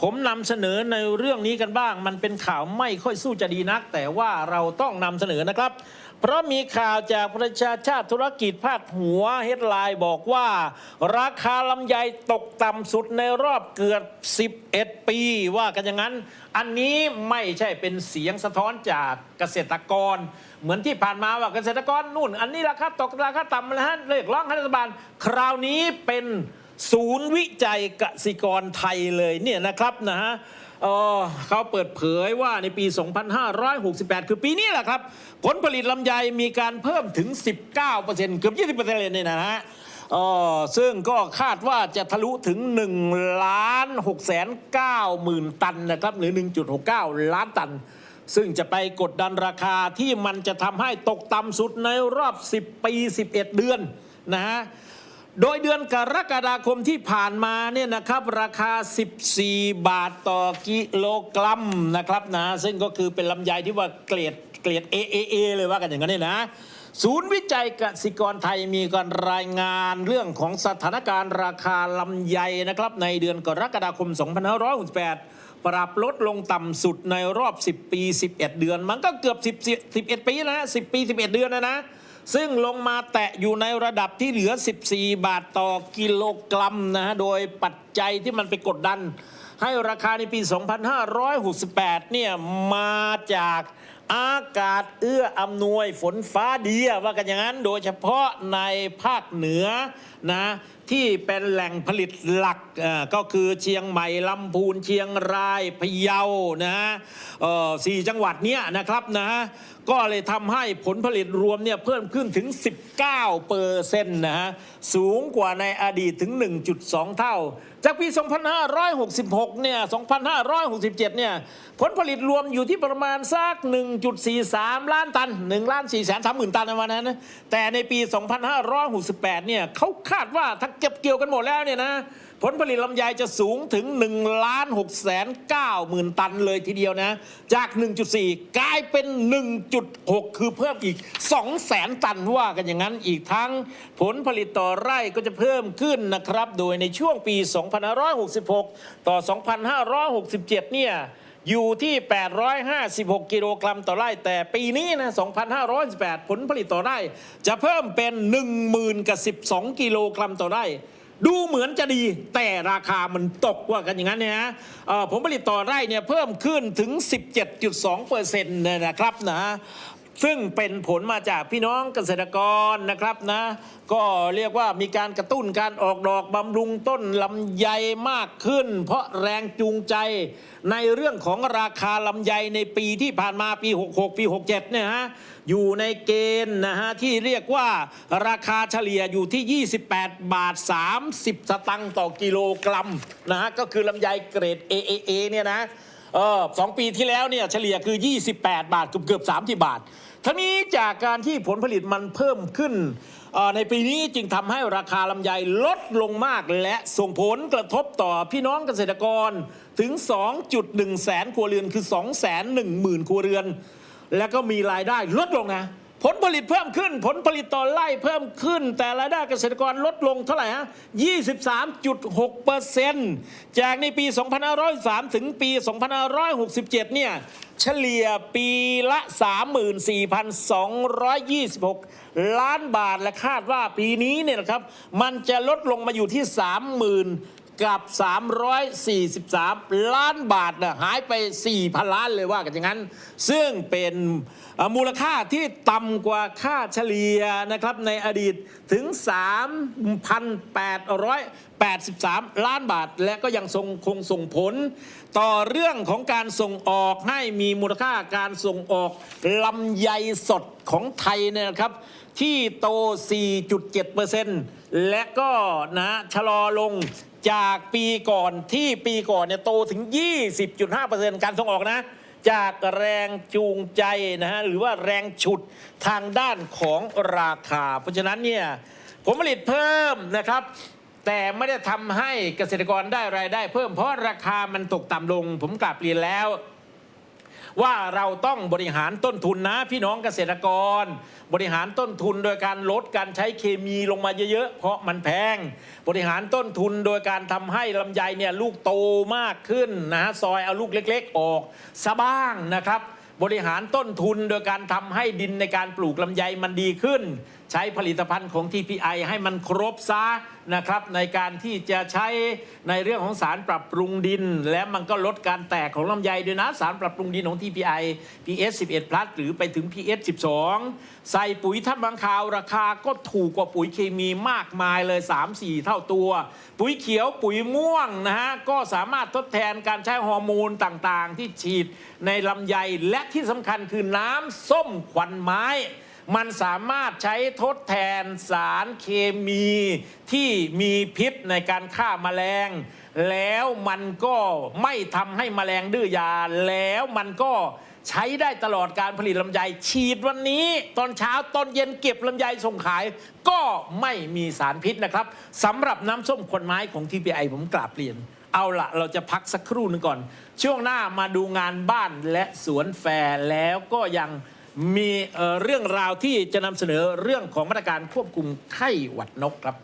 ผมนำเสนอในเรื่องนี้กันบ้าง มันเป็นข่าวไม่ค่อยสู้จะดีนัก แต่ว่าเราต้องนำเสนอนะครับ เพราะมีข่าวจากประชาชาติธุรกิจพาดหัวเฮดไลน์บอกว่า ราคาลำไยตกต่ำสุดในรอบเกือบ 11 ปี ว่ากันอย่างนั้น อันนี้ไม่ใช่เป็นเสียงสะท้อนจากเกษตรกร เหมือนที่ผ่านมาว่าเกษตรกรนู่น อันนี้ราคาตกราคาต่ำนะฮะเรียกร้องให้รัฐบาล คราวนี้เป็น ศูนย์วิจัยกสิกรไทยเลยเนี่ยนะครับนะฮะเอ่อเขาเปิดเผยว่าในปี 2568 คือปีนี้แหละครับ ผลผลิตลำไยมีการเพิ่มถึง 19%เกือบ 20%เลยเนี่ยนะฮะอ่อซึ่งก็คาดว่าจะทะลุถึง1ล้าน6แสน9หมื่นตันนะครับ หรือ 1.69 ล้านตัน ซึ่งจะไปกดดันราคาที่มันจะทำให้ตกต่ำสุดในรอบ 10 ปี 11 เดือนนะฮะ โดยเดือนกรกฎาคมที่ผ่านมาเนี่ยนะครับราคา 14 บาทต่อกิโลกรัมนะครับนะซึ่งก็คือเป็นลำไยที่ว่าเกรดเกรด AAA เลยว่ากันอย่างนั้นเนี่ยนะศูนย์วิจัยกสิกรไทยมีการรายงานเรื่องของสถานการณ์ราคาลำไยนะครับ ในเดือนกรกฎาคม 2568 ปรับลดลงต่ำสุดในรอบ 10 ปี 11 เดือน มันก็เกือบ10 11 ปีนะ10 ปี 11 เดือนนะนะ ซึ่งลงมาแตะอยู่ในระดับที่เหลือ 14 บาทต่อกิโลกรัมนะฮะ โดยปัจจัยที่มันไปกดดัน ให้ราคาในปี 2568 เนี่ย มาจาก อากาศเอื้ออำนวยฝนฟ้าดีว่ากันอย่างนั้น โดยเฉพาะในภาคเหนือนะที่เป็นแหล่งผลิตหลักอ่าก็คือเชียงใหม่ลำพูนเชียงรายพะเยานะฮะเออสี่จังหวัดเนี้ยนะครับนะฮะก็เลยทำให้ผลผลิตรวมเนี่ยเพิ่มขึ้นถึง 19เปอร์เซ็นต์นะฮะสูงกว่าในอดีตถึง 1.2 เท่า จากปี 2566 เนี่ย 2567 เนี่ย ผลผลิตรวมอยู่ที่ประมาณสัก1.43 ล้านตัน1ล้าน4แสน3หมื่นตันในวันนั้นนะแต่ในปี 2568 เนี่ยเขาคาดว่าถ้าเก็บเกี่ยวกันหมดแล้วเนี่ยนะผลผลิตลำไยจะสูงถึง1ล้าน6แสน9หมื่นตันเลยทีเดียวนะ จาก 1.4 กลายเป็น 1.6 คือเพิ่มอีก 2 แสนตันว่ากันอย่างนั้นอีกทั้งผลผลิตต่อไร่ก็จะเพิ่มขึ้นนะครับ โดยในช่วงปี 2566 ต่อ 2567 เนี่ย อยู่ที่ 856 กิโลกรัมต่อไร่ แต่ปีนี้นะ2518 ผลผลิตต่อไร่ จะเพิ่มเป็น 10,000กับ12 กิโลกรัมต่อไร่ ดูเหมือนจะดีแต่ราคามันตกว่ากันอย่างนั้นเนี่ยนะผลผลิตต่อไร่เนี่ยเพิ่มขึ้นถึง 17.2เปอร์เซ็นต์นะครับนะ ซึ่งเป็นผลมาจากพี่น้องเกษตรกรนะครับนะ ก็เรียกว่ามีการกระตุ้นการออกดอกบำรุงต้นลำไยมากขึ้น เพราะแรงจูงใจในเรื่องของราคาลำไยในปีที่ผ่านมาปี 66 ปี 67 เนี่ยฮะอยู่ในเกณฑ์นะฮะที่เรียกว่าราคาเฉลี่ยอยู่ที่ 28 บาท 30 สตังค์ต่อกิโลกรัมนะฮะก็คือลำไยเกรด AAA เนี่ยนะ เออสองปีที่แล้วเนี่ยเฉลี่ยคือ 28 บาทเกือบเกือบ30 บาท ทั้งนี้จากการที่ผลผลิตมันเพิ่มขึ้น ในปีนี้จึงทำให้ราคาลำไยลดลงมากและส่งผลกระทบต่อพี่น้องเกษตรกรถึง 2.1 แสนครัวเรือนคือ 2 1 0 0 0 0 ครัวเรือน แล้วก็มีรายได้ลดลงนะ ผลผลิตเพิ่มขึ้น ผลผลิตต่อไร่เพิ่มขึ้น แต่รายได้เกษตรกรลดลงเท่าไหร่ฮะ 23.6เปอร์เซ็นต์จากในปี 2503 ถึงปี 2567 เนี่ย เฉลี่ยปีละ 34,226 ล้านบาทและคาดว่าปีนี้เนี่ยนะครับ มันจะลดลงมาอยู่ที่ 30,000 กับ 343 ล้านบาทนะหายไป 4,000 ล้านเลยว่ากันอย่างนั้น ซึ่งเป็นมูลค่าที่ต่ำกว่าค่าเฉลี่ยนะครับในอดีตถึง 3,883 ล้านบาท และก็ยังทรงคงส่งผล ต่อเรื่องของการส่งออกให้มีมูลค่าการส่งออกลำไยสดของไทยเนี่ยนะครับ ที่โต 4.7% และก็นะชะลอลงจากปีก่อนที่ปีก่อนเนี่ยโตถึง 20.5%การส่งออกนะ จากแรงจูงใจนะฮะหรือว่าแรงฉุดทางด้านของราคา เพราะฉะนั้นเนี่ยผลผลิตเพิ่มนะครับ แต่ไม่ได้ทำให้เกษตรกรได้รายได้เพิ่มเพราะราคามันตกต่ำลง ผมกลับเรียนแล้ว ว่าเราต้องบริหารต้นทุนนะพี่น้องเกษตรกร บริหารต้นทุนโดยการลดการใช้เคมีลงมาเยอะๆ เพราะมันแพง บริหารต้นทุนโดยการทำให้ลำไยเนี่ยลูกโตมากขึ้นนะฮะซอยเอาลูกเล็ก ๆ ออกซะบ้างนะครับ บริหารต้นทุนโดยการทำให้ดินในการปลูกลำไยมันดีขึ้น ใช้ผลิตภัณฑ์ของ TPI ให้มันครบซะนะครับในการที่จะใช้ในเรื่องของสารปรับปรุงดิน และมันก็ลดการแตกของลำไยด้วยนะสารปรับปรุงดินของ TPI PS 11 plus หรือไปถึง PS 12 ใส่ปุ๋ยท่านบางคาวราคาก็ถูกกว่าปุ๋ยเคมีมากมายเลย 3-4 เท่าตัว ปุ๋ยเขียวปุ๋ยม่วงนะฮะก็สามารถทดแทนการใช้ฮอร์โมนต่างๆ ที่ฉีดในลำไยและที่สำคัญคือน้ำส้มควันไม้ มันสามารถใช้ทดแทนสารเคมีที่มีพิษในการฆ่าแมลง แล้วมันก็ไม่ทำให้แมลงดื้อยา แล้วมันก็ใช้ได้ตลอดการผลิตลำไย ฉีดวันนี้ ตอนเช้าตอนเย็นเก็บลำไยส่งขาย ก็ไม่มีสารพิษนะครับสำหรับน้ำส้มควันไม้ของ TPI ผมกราบเรียน เอาละเราจะพักสักครู่หนึงก่อน ช่วงหน้ามาดูงานบ้านและสวนแฟร์แล้วก็ยังมีเรื่องราวที่จะนำเสนอเรื่องของมาตรการควบคุมไข้หวัดนกครับ